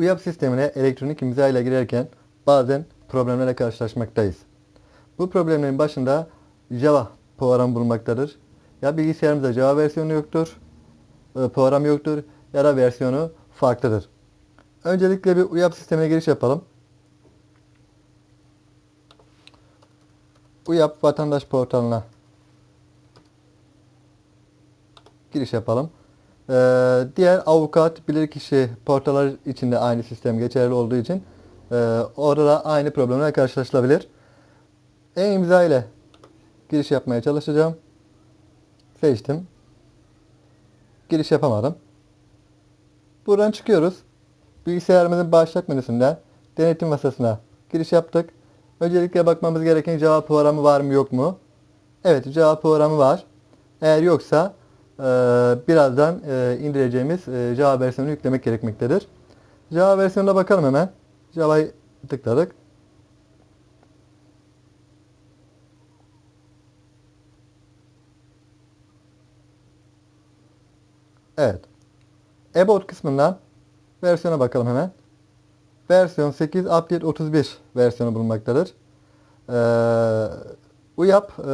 UYAP sistemine elektronik imza ile girerken bazen problemlerle karşılaşmaktayız. Bu problemlerin başında Java program bulunmaktadır. Ya bilgisayarımızda Java versiyonu yoktur, e, program yoktur ya da versiyonu farklıdır. Öncelikle bir UYAP sistemine giriş yapalım. UYAP vatandaş portalına giriş yapalım. Ee, diğer avukat, bilirkişi portallar için de aynı sistem geçerli olduğu için e, orada da aynı problemle karşılaşılabilir. E-imza ile giriş yapmaya çalışacağım. Seçtim. Giriş yapamadım. Buradan çıkıyoruz. Bilgisayarımızın başlat menüsünden denetim masasına giriş yaptık. Öncelikle bakmamız gereken Java programı var mı yok mu? Evet Java programı var. Eğer yoksa birazdan e, indireceğimiz e, Java versiyonunu yüklemek gerekmektedir. Java versiyonuna bakalım hemen. Java'yı tıkladık. Evet. About kısmından versiyona bakalım hemen. Versiyon 8 Update 31 versiyonu bulunmaktadır. Ee, UYAP e,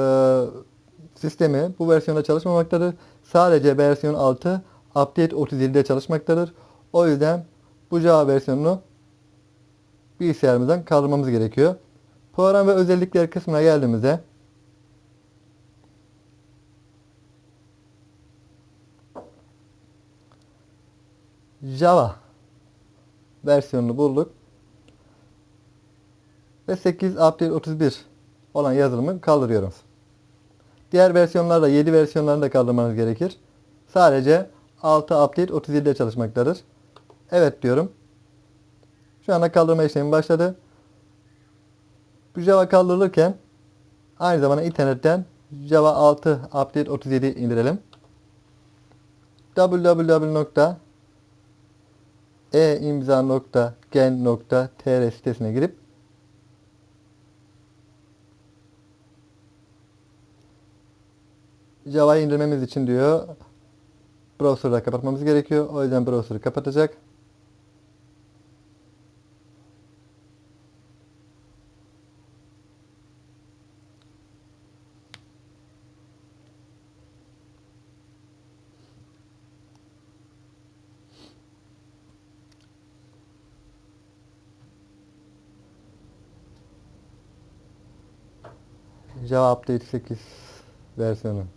sistemi bu versiyonda çalışmamaktadır. Sadece versiyon 6 Update 37'de çalışmaktadır. O yüzden bu Java versiyonunu bilgisayarımızdan kaldırmamız gerekiyor. Program ve özellikler kısmına geldiğimizde Java versiyonunu bulduk. Ve 8 Update 31 olan yazılımı kaldırıyoruz. Diğer versiyonlarda 7 versiyonlarını da kaldırmanız gerekir. Sadece 6 Update 37'de çalışmaktadır. Evet diyorum. Şu anda kaldırma işlemi başladı. Bu Java kaldırılırken aynı zamanda internetten Java 6 Update 37 indirelim. www eimza.gen.tr sitesine girip Java'yı indirmemiz için diyor browser'da kapatmamız gerekiyor. O yüzden browser'ı kapatacak. Java Update 8 versiyonu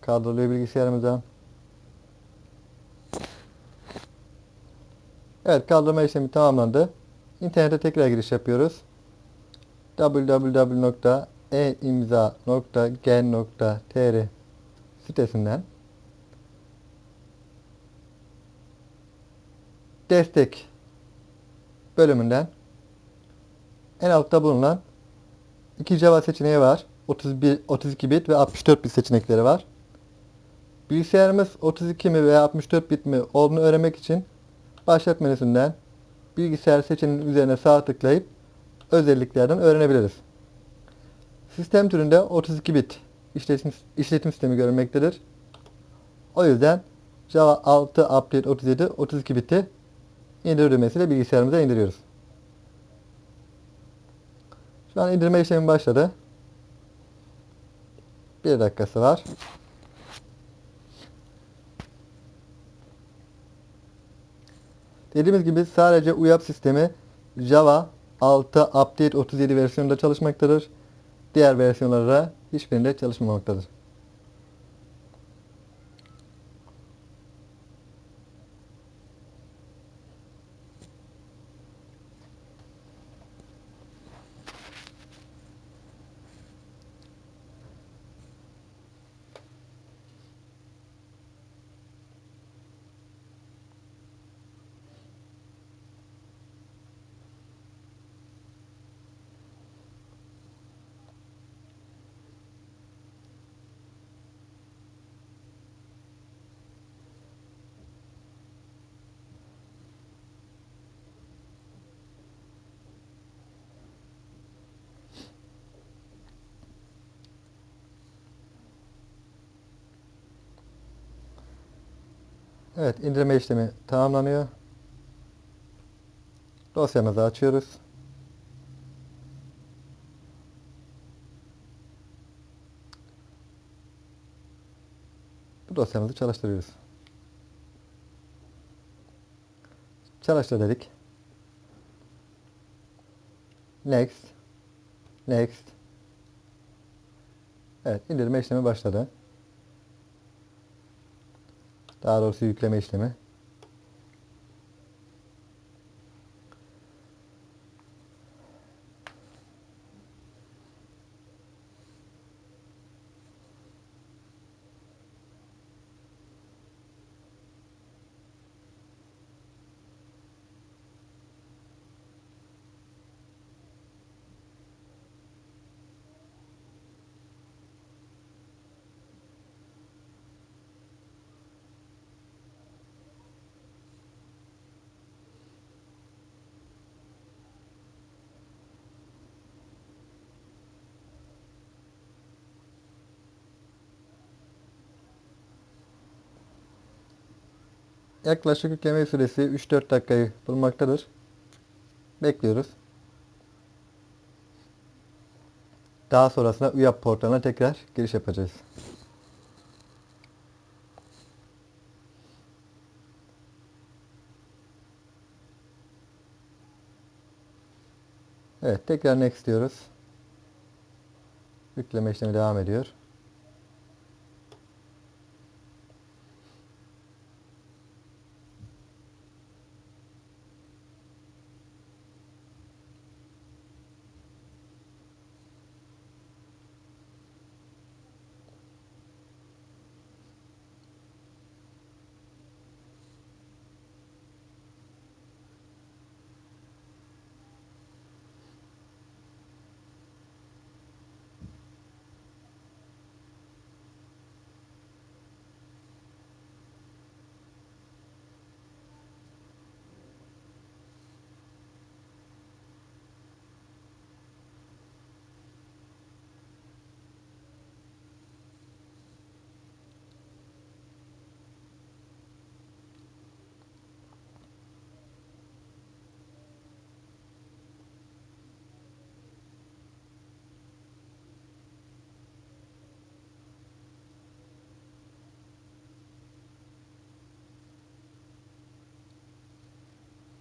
kaldırılıyor bilgisayarımızdan. Evet kaldırma işlemi tamamlandı. İnternete tekrar giriş yapıyoruz. www.eimza.gen.tr sitesinden destek bölümünden en altta bulunan iki Java seçeneği var. 31, 32 bit ve 64 bit seçenekleri var. Bilgisayarımız 32 mi veya 64 bit mi olduğunu öğrenmek için başlat menüsünden bilgisayar seçeneğinin üzerine sağ tıklayıp özelliklerden öğrenebiliriz. Sistem türünde 32 bit işletim, işletim sistemi görünmektedir. O yüzden Java 6 Update 37 32 biti indir bilgisayarımıza indiriyoruz. Şu an indirme işlemi başladı. Bir dakikası var. Dediğimiz gibi sadece UYAP sistemi Java 6 Update 37 versiyonunda çalışmaktadır. Diğer versiyonlara hiçbirinde çalışmamaktadır. Evet indirme işlemi tamamlanıyor. Dosyamızı açıyoruz. Bu dosyamızı çalıştırıyoruz. Çalıştır dedik. Next. Next. Evet indirme işlemi başladı. Daha doğrusu yükleme işlemi. Yaklaşık yükleme süresi 3-4 dakikayı bulmaktadır. Bekliyoruz. Daha sonrasında UYAP portalına tekrar giriş yapacağız. Evet tekrar next diyoruz. Yükleme işlemi devam ediyor.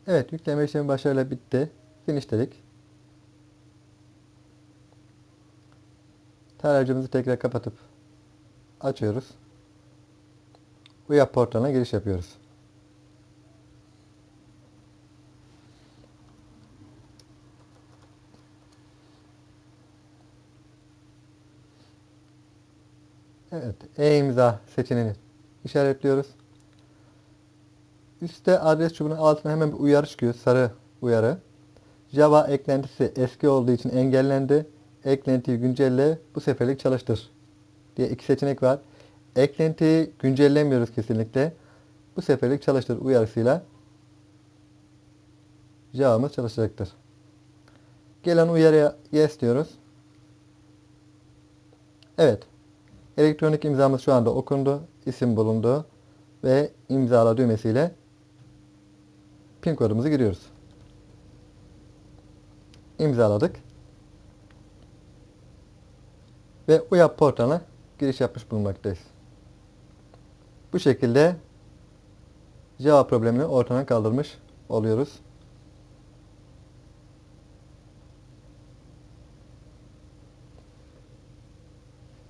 Evet yükleme işlemi başarıyla bitti. Finish dedik. Tarayıcımızı tekrar kapatıp açıyoruz. UYAP portalına giriş yapıyoruz. Evet, e-imza seçeneğini işaretliyoruz. Üstte adres çubuğunun altına hemen bir uyarı çıkıyor. Sarı uyarı. Java eklentisi eski olduğu için engellendi. Eklentiyi güncelle, bu seferlik çalıştır diye iki seçenek var. Eklentiyi güncellemiyoruz kesinlikle. Bu seferlik çalıştır uyarısıyla Java'mız çalışacaktır. Gelen uyarıya yes diyoruz. Evet. Elektronik imzamız şu anda okundu. isim bulundu. Ve imzala düğmesiyle pin kodumuzu giriyoruz. İmzaladık. Ve UYAP portalına giriş yapmış bulunmaktayız. Bu şekilde Java problemini ortadan kaldırmış oluyoruz.